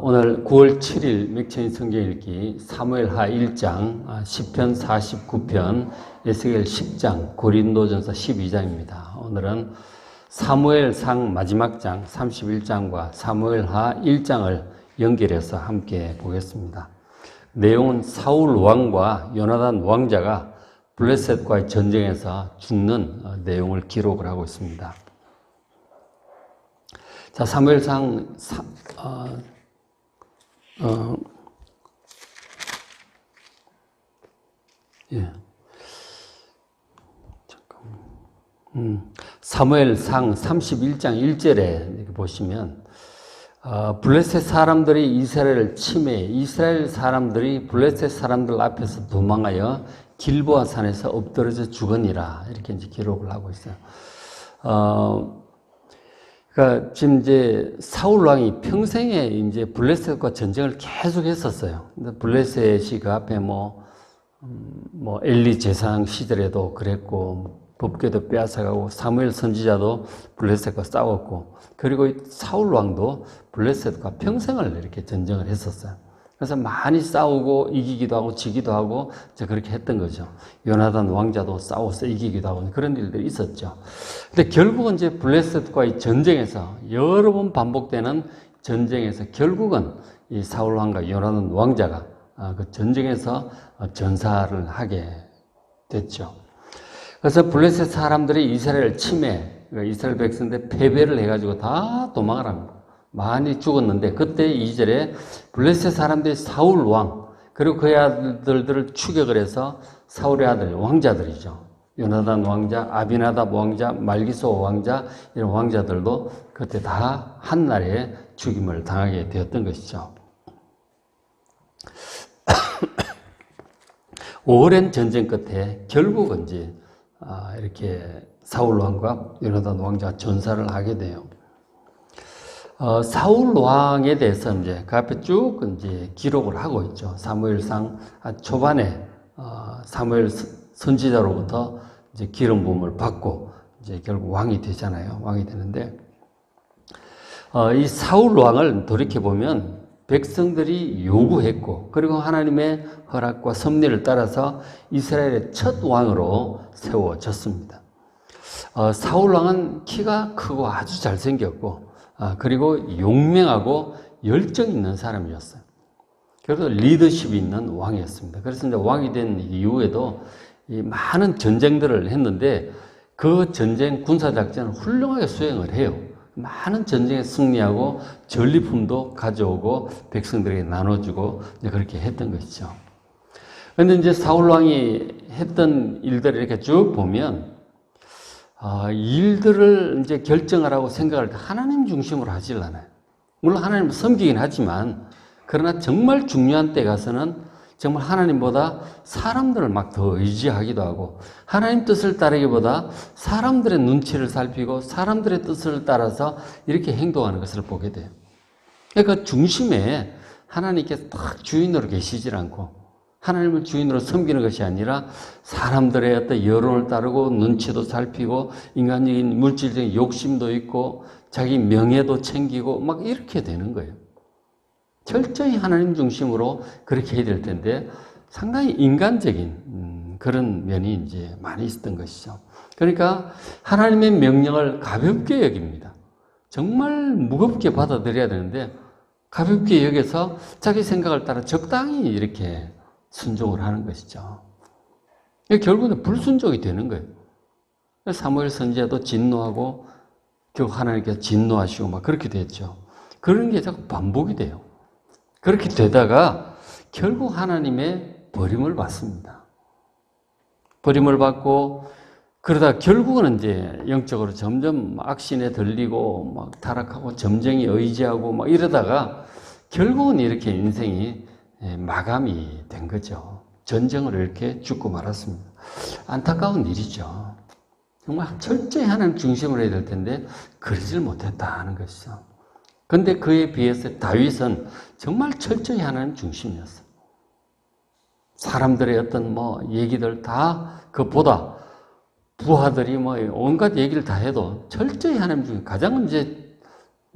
오늘 9월 7일 맥천인 성경 읽기 사무엘하 1장, 아, 10편 49편, 에스겔 10장, 고린도전서 12장입니다. 오늘은 사무엘상 마지막 장 31장과 사무엘하 1장을 연결해서 함께 보겠습니다. 내용은 사울 왕과 요나단 왕자가 블레셋과의 전쟁에서 죽는 어, 내용을 기록을 하고 있습니다. 자, 사무엘상 사, 어, 어, 예. 잠깐만. 음, 사무엘상 31장 1절에 이렇게 보시면 어, 블레셋 사람들이 이스라엘을 침해 이스라엘 사람들이 블레셋 사람들 앞에서 도망하여 길보아 산에서 엎드러져 죽으니라 이렇게 이제 기록을 하고 있어요. 어, 그러니까 지금 이제 사울 왕이 평생에 이제 블레셋과 전쟁을 계속 했었어요. 근데 블레셋이 그 앞에 뭐, 음, 뭐 엘리 제상 시절에도 그랬고, 법궤도 빼앗아가고, 사무엘 선지자도 블레셋과 싸웠고, 그리고 사울 왕도 블레셋과 평생을 이렇게 전쟁을 했었어요. 그래서 많이 싸우고 이기기도 하고 지기도 하고 그렇게 했던 거죠. 요나단 왕자도 싸워서 이기기도 하고 그런 일들이 있었죠. 근데 결국은 이제 블레셋과의 전쟁에서 여러 번 반복되는 전쟁에서 결국은 이 사울 왕과 요나단 왕자가 아, 그 전쟁에서 전사를 하게 됐죠. 그래서 블레셋 사람들이 이스라엘 침해, 그러니까 이스라엘 백성들 패배를 해가지고 다 도망을 합니다. 많이 죽었는데 그때 2절에 블레셋 사람들이 사울 왕 그리고 그의 아들들을 추격을 해서 사울의 아들 왕자들이죠. 요나단 왕자, 아비나답 왕자, 말기소 왕자 이런 왕자들도 그때 다 한날에 죽임을 당하게 되었던 것이죠. 오랜 전쟁 끝에 결국은 이제 아, 이렇게 사울 왕과 요나단 왕자 전사를 하게 돼요. 어, 사울 왕에 대해서 이제 그 앞에 쭉 이제 기록을 하고 있죠. 사무엘상 초반에 어, 사무엘 선지자로부터 이제 기름 부음을 받고 이제 결국 왕이 되잖아요. 왕이 되는데 어, 이 사울 왕을 돌이켜 보면 백성들이 요구했고 그리고 하나님의 허락과 섭리를 따라서 이스라엘의 첫 왕으로 세워졌습니다. 어, 사울 왕은 키가 크고 아주 잘생겼고 아, 그리고 용맹하고 열정 있는 사람이었어요. 그래서 리더십이 있는 왕이었습니다. 그래서 이제 왕이 된 이후에도 많은 전쟁들을 했는데 그 전쟁 군사작전을 훌륭하게 수행을 해요. 많은 전쟁에 승리하고 전리품도 가져오고 백성들에게 나눠주고 그렇게 했던 것이죠. 그런데 이제 사울 왕이 했던 일들을 이렇게 쭉 보면 어, 일들을 이제 결정하라고 생각할 때 하나님 중심으로 하질 않아요. 물론 하나님을 섬기긴 하지만 그러나 정말 중요한 때 가서는 정말 하나님보다 사람들을 막 더 의지하기도 하고 하나님 뜻을 따르기보다 사람들의 눈치를 살피고 사람들의 뜻을 따라서 이렇게 행동하는 것을 보게 돼요. 그러니까 중심에 하나님께 딱 주인으로 계시질 않고 하나님을 주인으로 섬기는 것이 아니라 사람들의 어떤 여론을 따르고 눈치도 살피고 인간적인 물질적인 욕심도 있고 자기 명예도 챙기고 막 이렇게 되는 거예요. 철저히 하나님 중심으로 그렇게 해야 될 텐데 상당히 인간적인 음, 그런 면이 이제 많이 있었던 것이죠. 그러니까 하나님의 명령을 가볍게 여깁니다. 정말 무겁게 받아들여야 되는데 가볍게 여겨서 자기 생각을 따라 적당히 이렇게 순종을 하는 것이죠. 결국은 불순종이 되는 거예요. 사무엘 선지자도 진노하고 결국 하나님께서 진노하시고 막 그렇게 됐죠. 그런 게 자꾸 반복이 돼요. 그렇게 되다가 결국 하나님의 버림을 받습니다. 버림을 받고 그러다 결국은 이제 영적으로 점점 악신에 들리고 막 타락하고 점쟁이 의지하고 막 이러다가 결국은 이렇게 인생이 예, 마감이 된 거죠. 전쟁을 이렇게 죽고 말았습니다. 안타까운 일이죠. 정말 철저히 하나님 중심으로 해야 될 텐데 그러질 못했다는 것이죠. 근데 그에 비해서 다윗은 정말 철저히 하나님 중심이었어. 사람들의 어떤 뭐 얘기들 다 그보다 부하들이 뭐 온갖 얘기를 다 해도 철저히 하나님 중에 가장 이제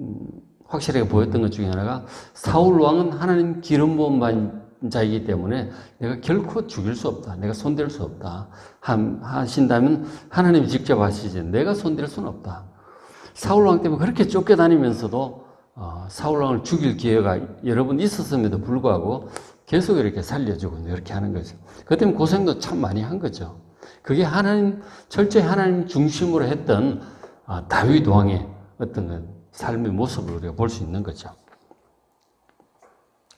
음, 확실하게 보였던 것 중에 하나가 사울 왕은 하나님 기름 부음 받은 자이기 때문에 내가 결코 죽일 수 없다. 내가 손댈 수 없다. 함- 하신다면 하나님이 직접 하시지. 내가 손댈 수는 없다. 사울 왕 때문에 그렇게 쫓겨다니면서도 어, 사울 왕을 죽일 기회가 여러 번 있었음에도 불구하고 계속 이렇게 살려주고 이렇게 하는 거죠. 그 때문에 고생도 참 많이 한 거죠. 그게 하나님 철저히 하나님 중심으로 했던 아, 다윗 왕의 어떤 그 삶의 모습을 우리가 볼 수 있는 거죠.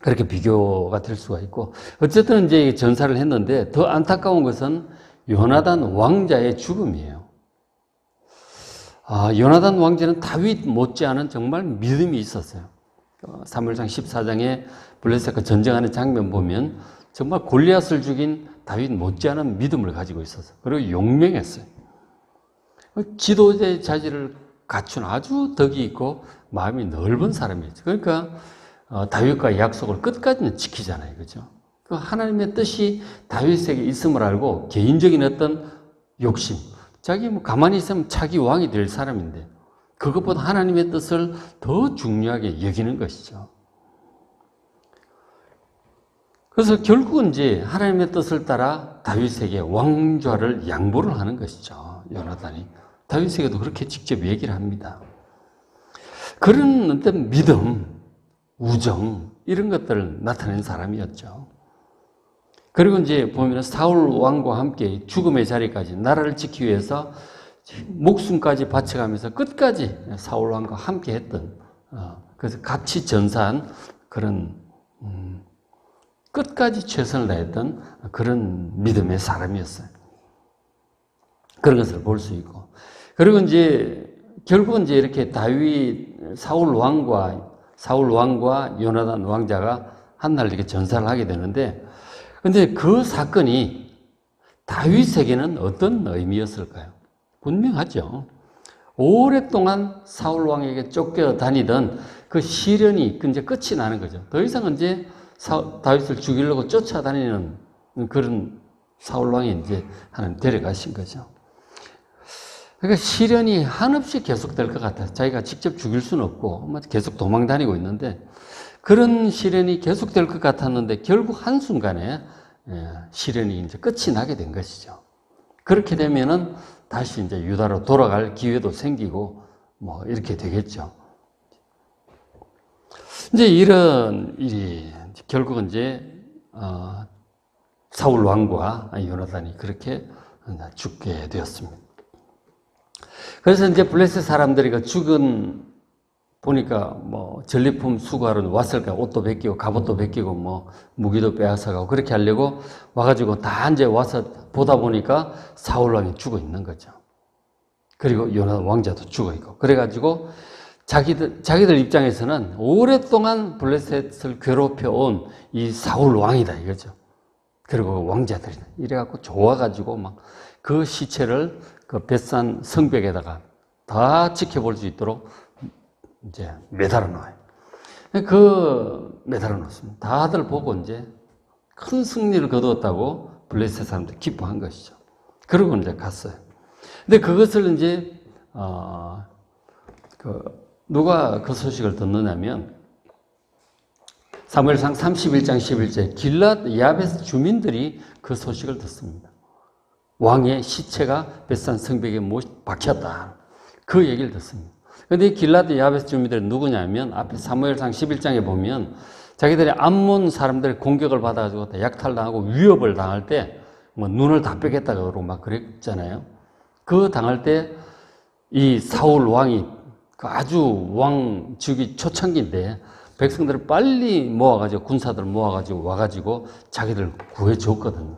그렇게 비교가 될 수가 있고 어쨌든 이제 전사를 했는데 더 안타까운 것은 요나단 왕자의 죽음이에요. 아, 요나단 왕자는 다윗 못지않은 정말 믿음이 있었어요. 어, 사무엘상 14장에 블레셋과 전쟁하는 장면 보면 정말 골리앗을 죽인 다윗 못지않은 믿음을 가지고 있었어요. 그리고 용맹했어요. 지도자의 자질을 갖춘 아주 덕이 있고 마음이 넓은 사람이었죠. 그러니까 어, 다윗과의 약속을 끝까지는 지키잖아요. 그죠? 그 하나님의 뜻이 다윗에게 있음을 알고 개인적인 어떤 욕심, 자기 뭐 가만히 있으면 자기 왕이 될 사람인데 그것보다 하나님의 뜻을 더 중요하게 여기는 것이죠. 그래서 결국은 이제 하나님의 뜻을 따라 다윗에게 왕좌를 양보를 하는 것이죠. 요나단이. 다윗에게도 그렇게 직접 얘기를 합니다. 그런 어떤 믿음, 우정, 이런 것들을 나타낸 사람이었죠. 그리고 이제 보면 사울 왕과 함께 죽음의 자리까지 나라를 지키기 위해서 목숨까지 바쳐가면서 끝까지 사울 왕과 함께 했던, 어, 그래서 같이 전사한 그런, 음, 끝까지 최선을 다했던 그런 믿음의 사람이었어요. 그런 것을 볼 수 있고. 그리고 이제 결국은 이제 이렇게 다윗 사울 왕과 사울 왕과 요나단 왕자가 한날 이렇게 전사를 하게 되는데 근데 그 사건이 다윗에게는 어떤 의미였을까요? 분명하죠. 오랫동안 사울 왕에게 쫓겨 다니던 그 시련이 이제 끝이 나는 거죠. 더 이상 이제 사, 다윗을 죽이려고 쫓아다니는 그런 사울 왕이 이제 하나님 데려가신 거죠. 그러니까 시련이 한없이 계속될 것 같아요. 자기가 직접 죽일 수는 없고 뭐 계속 도망 다니고 있는데 그런 시련이 계속될 것 같았는데 결국 한 순간에 예, 시련이 이제 끝이 나게 된 것이죠. 그렇게 되면은 다시 이제 유다로 돌아갈 기회도 생기고 뭐 이렇게 되겠죠. 이제 이런 일이 결국은 이제 어, 사울 왕과 요나단이 그렇게 죽게 되었습니다. 그래서 이제 블레셋 사람들이 그 죽은 보니까 뭐 전리품 수거하러 왔을까 옷도 벗기고 갑옷도 벗기고 뭐 무기도 빼앗아가고 그렇게 하려고 와가지고 다 이제 와서 보다 보니까 사울 왕이 죽어 있는 거죠. 그리고 요나 왕자도 죽어 있고 그래가지고 자기들 자기들 입장에서는 오랫동안 블레셋을 괴롭혀 온 이 사울 왕이다 이거죠. 그리고 왕자들이 이래갖고 좋아가지고 막 그 시체를 그 벳산 성벽에다가 다 지켜볼 수 있도록 이제 매달아 놔요. 그 매달아 놓습니다. 다들 보고 이제 큰 승리를 거두었다고 블레셋 사람들 기뻐한 것이죠. 그러고 이제 갔어요. 근데 그것을 이제 어, 그 누가 그 소식을 듣느냐면 사무엘상 31장 11절 길랏 야베스 주민들이 그 소식을 듣습니다. 왕의 시체가 벳산 성벽에 박혔다. 그 얘기를 듣습니다. 근데 길라드 야베스 주민들은 누구냐면 앞에 사무엘상 11장에 보면 자기들이 암몬 사람들의 공격을 받아가지고 약탈당하고 위협을 당할 때 뭐 눈을 다 빼겠다 그러고 막 그랬잖아요. 그 당할 때 이 사울 왕이 그 아주 왕 즉위 초창기인데 백성들을 빨리 모아가지고 군사들 모아가지고 와가지고 자기들 구해줬거든요.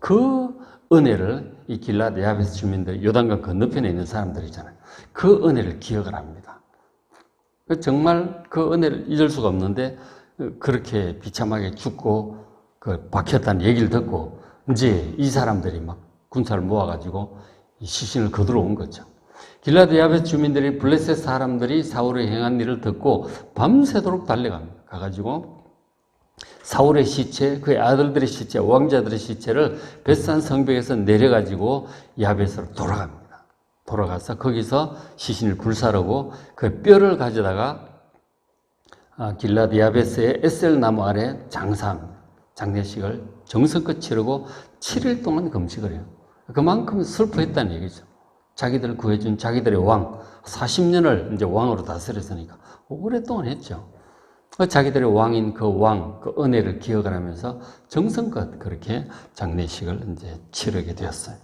그 은혜를 이 길라드 야베스 주민들 요단강 건너편에 있는 사람들이잖아요. 그 은혜를 기억을 합니다. 정말 그 은혜를 잊을 수가 없는데 그렇게 비참하게 죽고 그 박혔다는 얘기를 듣고 이제 이 사람들이 막 군사를 모아가지고 시신을 거두러 온 거죠. 길라드 야베스 주민들이 블레셋 사람들이 사울의 행한 일을 듣고 밤새도록 달려갑니다. 가가지고 사울의 시체, 그의 아들들의 시체, 왕자들의 시체를 벳산 성벽에서 내려가지고 야벳으로 돌아갑니다. 돌아가서 거기서 시신을 불사르고 그 뼈를 가져다가 아, 길라드 야베스의 에셀 나무 아래 장사합니다. 장례식을 정성껏 치르고 7일 동안 금식을 해요. 그만큼 슬퍼했다는 얘기죠. 자기들 구해준 자기들의 왕, 40년을 이제 왕으로 다스렸으니까 오랫동안 했죠. 그 자기들의 왕인 그 왕, 그 은혜를 기억을 하면서 정성껏 그렇게 장례식을 이제 치르게 되었어요.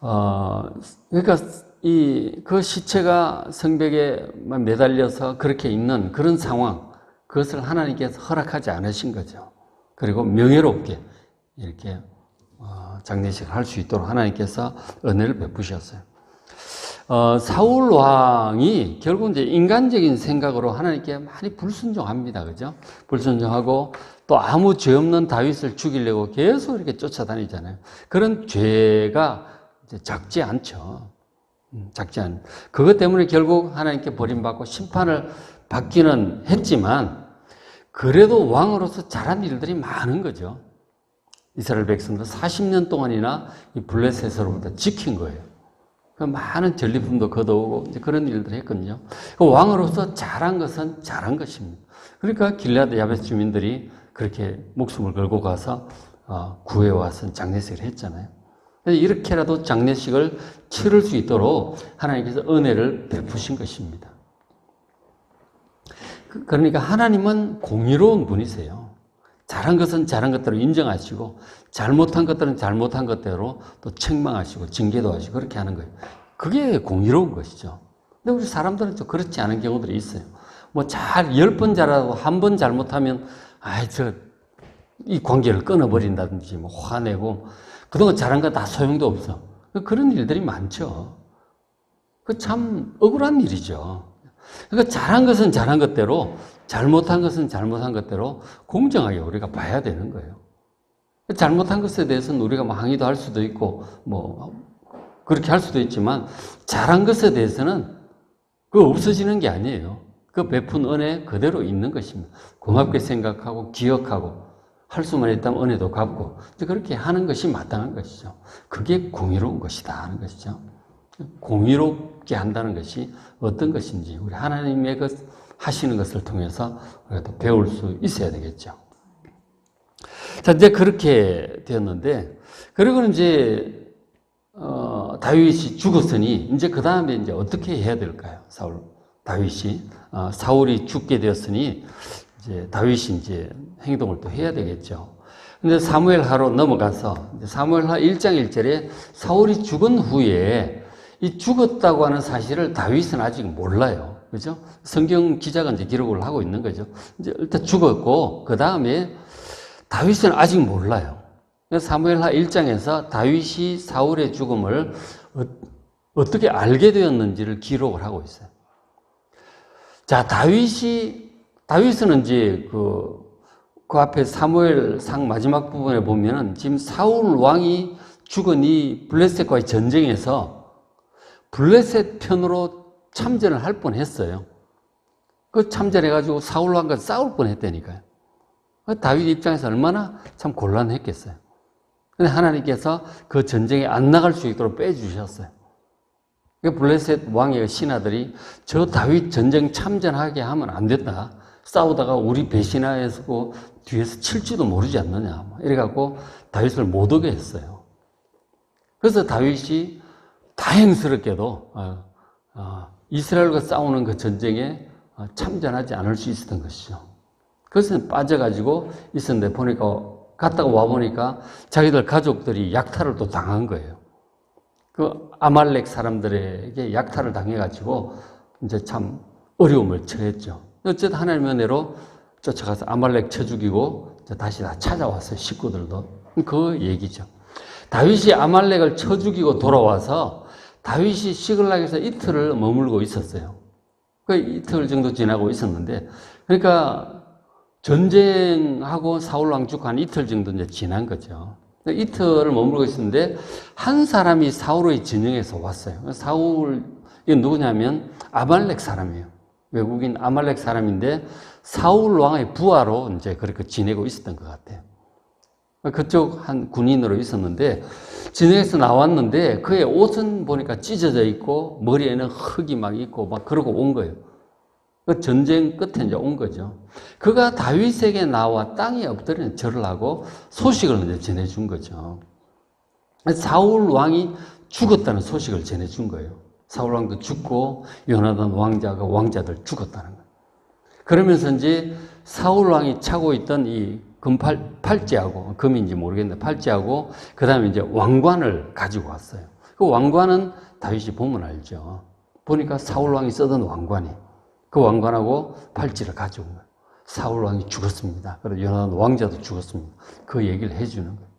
어, 그러니까 이, 그 시체가 성벽에 매달려서 그렇게 있는 그런 상황, 그것을 하나님께서 허락하지 않으신 거죠. 그리고 명예롭게 이렇게 어, 장례식을 할 수 있도록 하나님께서 은혜를 베푸셨어요. 어, 사울 왕이 결국 이제 인간적인 생각으로 하나님께 많이 불순종합니다. 그죠? 불순종하고 또 아무 죄 없는 다윗을 죽이려고 계속 이렇게 쫓아다니잖아요. 그런 죄가 작지 않죠. 음, 작지 않. 그것 때문에 결국 하나님께 버림받고 심판을 받기는 했지만 그래도 왕으로서 잘한 일들이 많은 거죠. 이스라엘 백성들 40년 동안이나 이 블레셋으로부터 지킨 거예요. 그 많은 전리품도 걷어오고 그런 일들을 했거든요. 그 왕으로서 잘한 것은 잘한 것입니다. 그러니까 길라드 야베스 주민들이 그렇게 목숨을 걸고 가서 어, 구해와서 장례식을 했잖아요. 이렇게라도 장례식을 치를 수 있도록 하나님께서 은혜를 베푸신 것입니다. 그- 그러니까 하나님은 공의로운 분이세요. 잘한 것은 잘한 것대로 인정하시고 잘못한 것들은 잘못한 것대로 또 책망하시고 징계도 하시고 그렇게 하는 거예요. 그게 공의로운 것이죠. 근데 우리 사람들은 좀 그렇지 않은 경우들이 있어요. 뭐 잘 열 번 잘하고 한 번 잘못하면 아이 저 이 관계를 끊어버린다든지 뭐 화내고 그동안 잘한 거 다 소용도 없어. 그런 일들이 많죠. 그 참 억울한 일이죠. 그러니까 잘한 것은 잘한 것대로 잘못한 것은 잘못한 것대로 공정하게 우리가 봐야 되는 거예요. 잘못한 것에 대해서는 우리가 뭐 항의도 할 수도 있고 뭐 그렇게 할 수도 있지만 잘한 것에 대해서는 그 없어지는 게 아니에요. 그 베푼 은혜 그대로 있는 것입니다. 고맙게 생각하고 기억하고 할 수만 있다면 은혜도 갚고 그렇게 하는 것이 마땅한 것이죠. 그게 공의로운 것이다 하는 것이죠. 공의롭게 한다는 것이 어떤 것인지 우리 하나님의 것 하시는 것을 통해서 우리가 또 배울 수 있어야 되겠죠. 자, 이제 그렇게 되었는데, 그리고는 이제, 어, 다윗이 죽었으니, 이제 그 다음에 이제 어떻게 해야 될까요? 사울, 다윗이. 어, 사울이 죽게 되었으니, 이제 다윗이 이제 행동을 또 해야 되겠죠. 근데 사무엘 하로 넘어가서, 사무엘 하 1장 1절에 사울이 죽은 후에 이 죽었다고 하는 사실을 다윗은 아직 몰라요. 그죠? 성경 기자가 이제 기록을 하고 있는 거죠. 이제 일단 죽었고, 그 다음에 다윗은 아직 몰라요. 사무엘하 1장에서 다윗이 사울의 죽음을 어, 떻게 알게 되었는지를 기록을 하고 있어요. 자, 다윗이, 다윗은 이제 그, 그 앞에 사무엘 상 마지막 부분에 보면은 지금 사울 왕이 죽은 이 블레셋과의 전쟁에서 블레셋 편으로 참전을 할 뻔 했어요. 그 참전해가지고 사울 왕과 싸울 뻔 했다니까요. 다윗 입장에서 얼마나 참 곤란했겠어요. 근데 하나님께서 그 전쟁에 안 나갈 수 있도록 빼주셨어요. 블레셋 왕의 신하들이 저 다윗 전쟁 참전하게 하면 안 된다. 싸우다가 우리 배신하에서 뒤에서 칠지도 모르지 않느냐. 이래갖고 다윗을 못 오게 했어요. 그래서 다윗이 다행스럽게도 어, 어, 이스라엘과 싸우는 그 전쟁에 어, 참전하지 않을 수 있었던 것이죠. 그것은 빠져가지고 있었는데 보니까 갔다가 와 보니까 자기들 가족들이 약탈을 또 당한 거예요. 그 아말렉 사람들에게 약탈을 당해가지고 이제 참 어려움을 처했죠. 어쨌든 하나님의 은혜로 쫓아가서 아말렉 쳐 죽이고 다시 다 찾아왔어요. 식구들도. 그 얘기죠. 다윗이 아말렉을 쳐 죽이고 돌아와서 다윗이 시글락에서 이틀을 머물고 있었어요. 그 이틀 정도 지나고 있었는데, 그러니까 전쟁하고 사울 왕죽 한 이틀 정도 이제 지난 거죠. 이틀을 머물고 있었는데, 한 사람이 사울의 진영에서 왔어요. 사울, 이건 누구냐면 아말렉 사람이에요. 외국인 아말렉 사람인데, 사울 왕의 부하로 이제 그렇게 지내고 있었던 것 같아요. 그쪽 한 군인으로 있었는데, 진영에서 나왔는데 그의 옷은 보니까 찢어져 있고 머리에는 흙이 막 있고 막 그러고 온 거예요. 그 전쟁 끝에 이제 온 거죠. 그가 다윗에게 나와 땅에 엎드려 절을 하고 소식을 이제 전해준 거죠. 사울 왕이 죽었다는 소식을 전해준 거예요. 사울 왕도 죽고 요나단 왕자가 왕자들 죽었다는 거예요. 그러면서 이제 사울 왕이 차고 있던 이 금팔 팔찌하고 금인지 모르겠는데 팔찌하고 그 다음에 이제 왕관을 가지고 왔어요. 그 왕관은 다윗이 보면 알죠. 보니까 사울 왕이 쓰던 왕관이 그 왕관하고 팔찌를 가져온 거예요. 사울 왕이 죽었습니다. 그리고 요나단 왕자도 죽었습니다. 그 얘기를 해주는 거예요.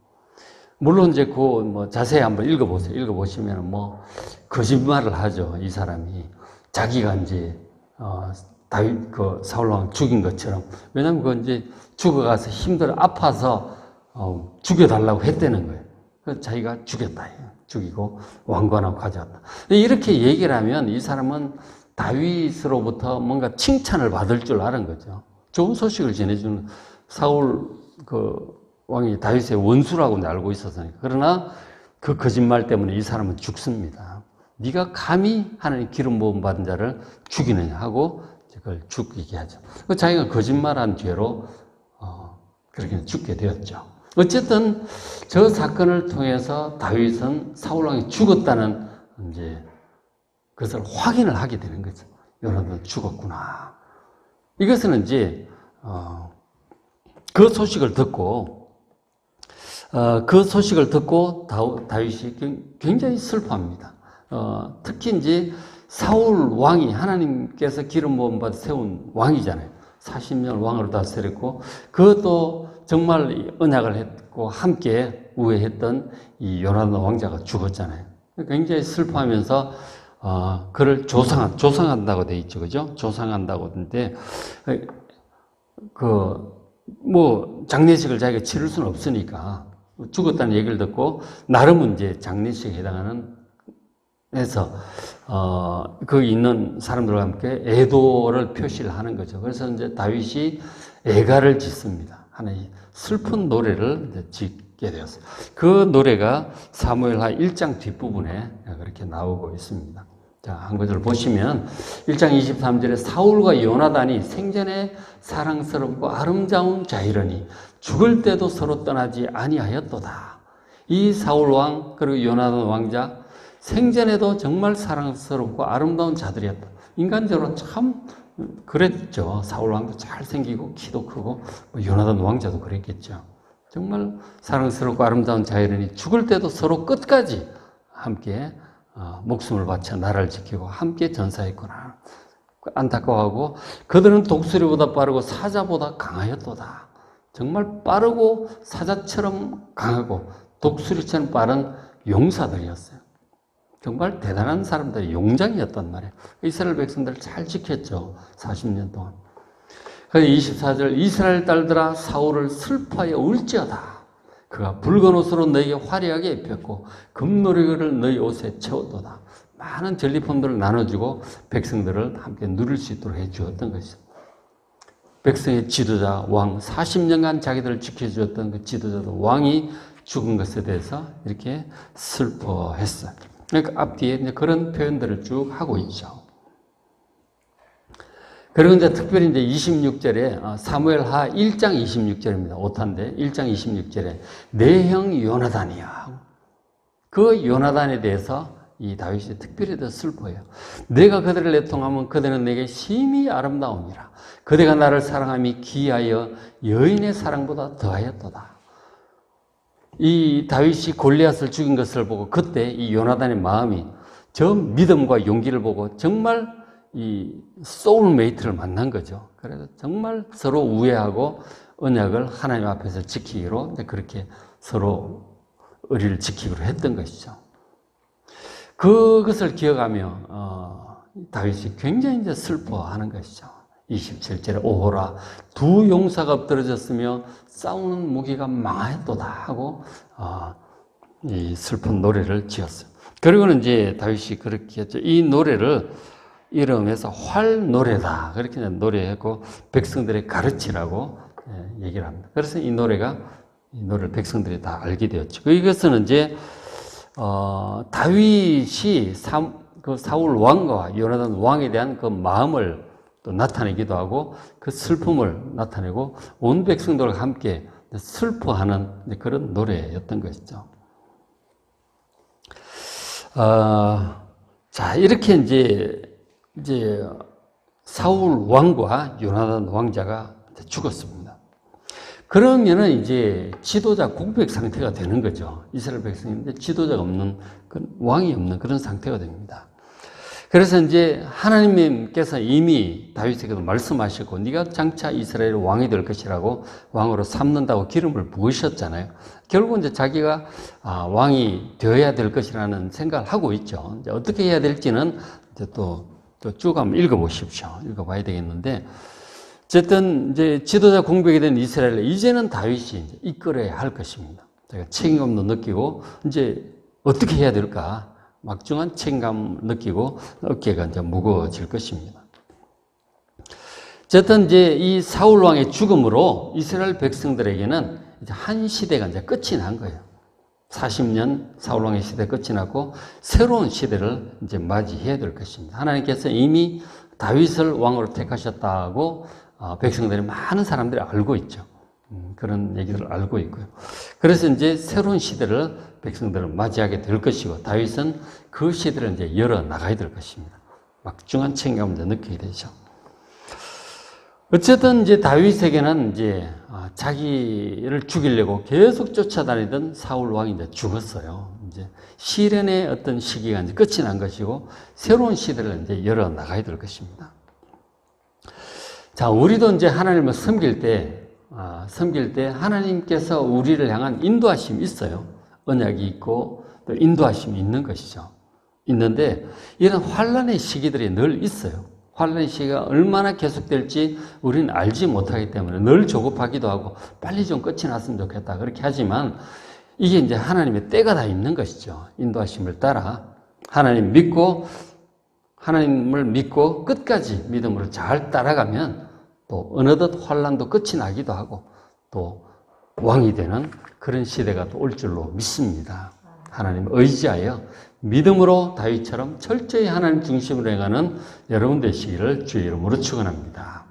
물론 이제 그 뭐 자세히 한번 읽어보세요. 읽어보시면 뭐 거짓말을 하죠. 이 사람이 자기가 이제 어 다윗 그 사울 왕 죽인 것처럼 왜냐하면 그 이제 죽어가서 힘들어 아파서 어 죽여달라고 했다는 거예요. 그 자기가 죽였다. 죽이고 왕관하고 가져왔다. 이렇게 얘기를 하면 이 사람은 다윗으로부터 뭔가 칭찬을 받을 줄 아는 거죠. 좋은 소식을 전해주는 사울 그 왕이 다윗의 원수라고 알고 있었으니까. 그러나 그 거짓말 때문에 이 사람은 죽습니다. 네가 감히 하나님 기름 부음 받은 자를 죽이느냐 하고 그걸 죽이게 하죠. 그 자기가 거짓말한 죄로 어, 그렇게 죽게 되었죠. 어쨌든 저 사건을 통해서 다윗은 사울 왕이 죽었다는 이제 그것을 확인을 하게 되는 거죠. 요나단 죽었구나. 이것은 이제 어, 그 소식을 듣고 어, 그 소식을 듣고 다윗이 굉장히 슬퍼합니다. 어, 특히 이제 사울 왕이 하나님께서 기름 부음 받아 세운 왕이잖아요. 40년 왕으로 다스렸고 그것도 정말 언약을 했고 함께 우애했던 이 요나단 왕자가 죽었잖아요. 굉장히 슬퍼하면서 어, 그를 조상 조상한다고 돼 있죠, 그죠? 조상한다고 하는데 그 뭐 장례식을 자기가 치를 수는 없으니까 죽었다는 얘기를 듣고 나름은 이제 장례식에 해당하는 해서 어, 그 있는 사람들과 함께 애도를 표시를 하는 거죠. 그래서 이제 다윗이 애가를 짓습니다. 하나의 슬픈 노래를 짓게 되었어요. 그 노래가 사무엘하 1장 뒷부분에 그렇게 나오고 있습니다. 자, 한 구절 보시면 1장 23절에 사울과 요나단이 생전에 사랑스럽고 아름다운 자이러니 죽을 때도 서로 떠나지 아니하였도다. 이 사울 왕 그리고 요나단 왕자 생전에도 정말 사랑스럽고 아름다운 자들이었다. 인간적으로 참 그랬죠. 사울 왕도 잘생기고 키도 크고 뭐 요나단 왕자도 그랬겠죠. 정말 사랑스럽고 아름다운 자이러니 죽을 때도 서로 끝까지 함께 어, 목숨을 바쳐 나라를 지키고 함께 전사했구나. 안타까워하고 그들은 독수리보다 빠르고 사자보다 강하였도다. 정말 빠르고 사자처럼 강하고 독수리처럼 빠른 용사들이었어요. 정말 대단한 사람들이 용장이었단 말이에요. 이스라엘 백성들 잘 지켰죠. 40년 동안. 24절 이스라엘 딸들아 사울을 슬퍼하여 울지어다. 그가 붉은 옷으로 너에게 화려하게 입혔고 금노래를 너희 옷에 채웠도다. 많은 전리품들을 나눠주고 백성들을 함께 누릴 수 있도록 해주었던 것이죠. 백성의 지도자 왕 40년간 자기들을 지켜주었던 그 지도자도 왕이 죽은 것에 대해서 이렇게 슬퍼했어요. 그러니까 앞뒤에 그런 표현들을 쭉 하고 있죠. 그리고 이제 특별히 이제 26절에 사무엘하 1장 26절입니다. 오탄데 1장 26절에 내형 요나단이야. 그 요나단에 대해서 이 다윗이 특별히 더 슬퍼해요. 내가 그들을 내통하면 그들은 내게 심히 아름다움이라. 그대가 나를 사랑함이 기하여 여인의 사랑보다 더하였도다. 이 다윗이 골리앗을 죽인 것을 보고 그때 이 요나단의 마음이 저 믿음과 용기를 보고 정말 이 소울메이트를 만난 거죠. 그래서 정말 서로 우애하고 언약을 하나님 앞에서 지키기로 그렇게 서로 의리를 지키기로 했던 것이죠. 그것을 기억하며 어, 다윗이 굉장히 이제 슬퍼하는 것이죠. 27절에 오호라 두 용사가 엎드러졌으며 싸우는 무기가 망하였도다 하고 어, 이 슬픈 노래를 지었어요. 그리고는 이제 다윗이 그렇게 했죠. 이 노래를 이름에서 활 노래다 그렇게 노래했고 백성들의 가르치라고 예, 얘기를 합니다. 그래서 이 노래가 이 노래를 백성들이 다 알게 되었죠. 이것은 이제 어, 다윗이 사, 그 사울 왕과 요나단 왕에 대한 그 마음을 또 나타내기도 하고 그 슬픔을 나타내고 온 백성들과 함께 슬퍼하는 그런 노래였던 것이죠. 어, 자 이렇게 이제 이제 사울 왕과 요나단 왕자가 죽었습니다. 그러면은 이제 지도자 공백 상태가 되는 거죠. 이스라엘 백성인데 지도자가 없는 왕이 없는 그런 상태가 됩니다. 그래서 이제 하나님께서 이미 다윗에게도 말씀하셨고 네가 장차 이스라엘 왕이 될 것이라고 왕으로 삼는다고 기름을 부으셨잖아요. 결국 이제 자기가 아, 왕이 되어야 될 것이라는 생각을 하고 있죠. 이제 어떻게 해야 될지는 이제 또쭉 한번 읽어보십시오. 읽어봐야 되겠는데 어쨌든 이제 지도자 공백이 된 이스라엘 이제는 다윗이 이끌어야 할 것입니다. 제가 책임감도 느끼고 이제 어떻게 해야 될까 막중한 책임감 느끼고 어깨가 이제 무거워질 것입니다. 어쨌든 이제 이 사울 왕의 죽음으로 이스라엘 백성들에게는 이제 한 시대가 이제 끝이 난 거예요. 40년 사울 왕의 시대 끝이 났고 새로운 시대를 이제 맞이해야 될 것입니다. 하나님께서 이미 다윗을 왕으로 택하셨다고 어, 백성들이 많은 사람들이 알고 있죠. 음, 그런 얘기들을 알고 있고요. 그래서 이제 새로운 시대를 백성들은 맞이하게 될 것이고 다윗은 그 시대를 이제 열어 나가야 될 것입니다. 막중한 책임감을 느끼게 되죠. 어쨌든 이제 다윗에게는 이제 아, 자기를 죽이려고 계속 쫓아다니던 사울 왕이 이제 죽었어요. 이제 시련의 어떤 시기가 이제 끝이 난 것이고 새로운 시대를 이제 열어 나가야 될 것입니다. 자, 우리도 이제 하나님을 섬길 때, 아, 섬길 때 하나님께서 우리를 향한 인도하심이 있어요. 언약이 있고 또 인도하심이 있는 것이죠. 있는데 이런 환란의 시기들이 늘 있어요. 환란의 시기가 얼마나 계속될지 우리는 알지 못하기 때문에 늘 조급하기도 하고 빨리 좀 끝이 났으면 좋겠다 그렇게 하지만 이게 이제 하나님의 때가 다 있는 것이죠. 인도하심을 따라 하나님 믿고 하나님을 믿고 끝까지 믿음으로 잘 따라가면 또 어느덧 환란도 끝이 나기도 하고 또 왕이 되는 그런 시대가 또 올 줄로 믿습니다. 하나님 의지하여 믿음으로 다윗처럼 철저히 하나님 중심으로 행하는 여러분 되시기를 주의 이름으로 축원합니다.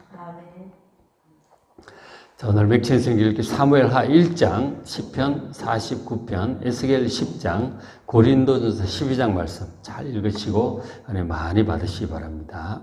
자, 오늘 맥천 성경 읽기 사무엘하 1장, 10편 49편, 에스겔 10장, 고린도전서 12장 말씀 잘 읽으시고 은혜 많이 받으시기 바랍니다.